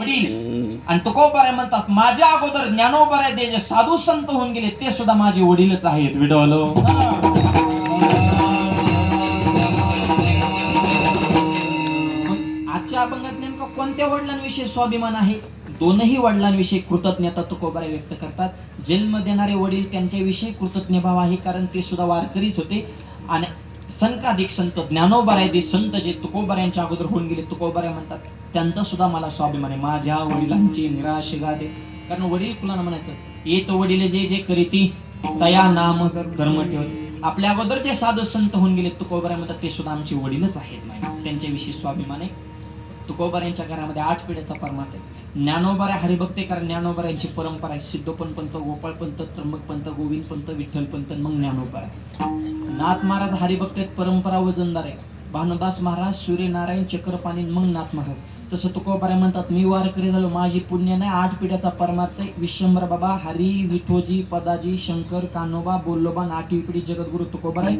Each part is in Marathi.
वडील. आणि तुकोबारे म्हणतात? माझ्या अगोदर ज्ञानोबारे ते जे साधू संत होऊन गेले ते सुद्धा माझे वडीलच आहेत विडवलो हो मग आजच्या अभंगात नेमकं कोणत्या वडिलांविषयी स्वाभिमान आहे? दोनही वडिलांविषयी कृतज्ञता तुकोबारे व्यक्त करतात? जन्म देणारे वडील त्यांच्याविषयी कृतज्ञ भाव आहे कारण ते सुद्धा वारकरीच होते. आणि संकाधिक संत ज्ञानोबारायदी संत जे तुकोबाऱ्यांच्या अगोदर होऊन गेले तुकोबारे म्हणतात? त्यांचा सुद्धा मला स्वाभिमान आहे. माझ्या वडिलांची निराश गादे. कारण वडील कुणाला म्हणायचं? येत वडील जे जे करीती तया नाम धर्म ठेवत. आपल्या अगोदर जे साधू संत होऊन गेले तुकोबाऱ्या म्हणतात ते सुद्धा आमचे वडीलच आहेत नाही त्यांच्याविषयी स्वाभिमान आहे. तुकोबाऱ्यांच्या घरामध्ये आठ पिढ्याचा परमार्थ आहे. ज्ञानोबाऱ्या हरिभक्ते कारण ज्ञानोबाऱ्यांची परंपरा आहे. सिद्धोपन पंत गोपाळ पंत त्र्यंबक पंत गोविंद पंत विठ्ठल पंत मग ज्ञानोबाऱ्या नाथ महाराज हरिभक्त परंपरा वजनदार आहे. भानुदास महाराज सूर्यनारायण चक्रपाणी मग नाथ महाराज. तसं तुकोबाऱ्या म्हणतात मी वारकरी झालो माझी पुण्य नाही आठ पिढ्याचा परमार्थ आहे. विश्वंभर बाबा हरी विठोजी पदाजी शंकर कानोबा बोल्लोबा आणि आठवी पिढी जगद्गुरु तुकोबाराय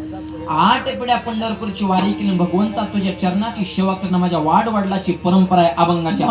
आठ पिढ्या पंढरपूरची वारी केली भगवंता तुझ्या चरणाची सेवा करणं माझ्या वाड वडिलाची परंपरा आहे अभंगाच्या